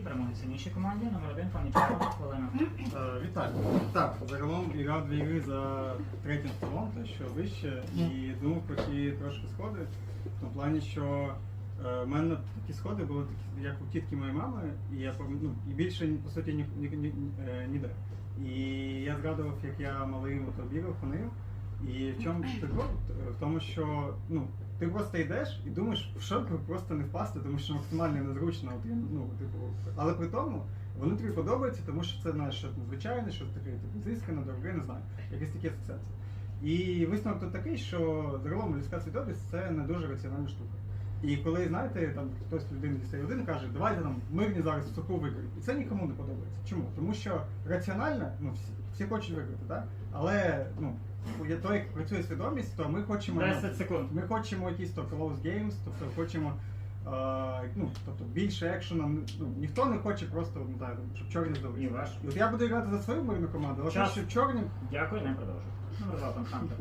Перемоги сильнішій команді. Номер один, пані Чапа, хвилина. Е, Вітаю. Так, загалом грав дві гри за третім столом, те, що вище, і думав про ті трошки сходи. В тому плані, що е, в мене такі сходи були такі, як у тітки моєї мами, і я пам- ну, і більше по суті ні, ні, ні, е, ніде. І я згадував, як я малим ото бігав, ходив. І в чому прикол? В тому, що ну, ти просто йдеш і думаєш, в б просто не впасти, тому що максимально незручно. Ну, типу, але при тому воно тобі подобається, тому що це знаєш, щось надзвичайне, щось таке типу, зискане, дороге, не знаю, якісь такі асоціації. І висновок тут такий, що загалом людська свідомість це не дуже раціональна штука. І коли, знаєте, там хтось людина дістає один каже, давайте нам мирні зараз в суху виграють. І це нікому не подобається. Чому? Тому що раціонально, ну всі, всі хочуть виграти, так? Але ну, я той, як працює свідомість, то ми хочемо. 10 секунд. Ми хочемо якісь то close games, тобто хочемо е, ну, тобто більше екшена. Ну, ніхто не хоче просто, не знаю, щоб чорні здобути. Ні, ваш. От я буду грати за свою мирну команду, але Час. щоб чорні Дякую, не продовжую. Ну, Хантер.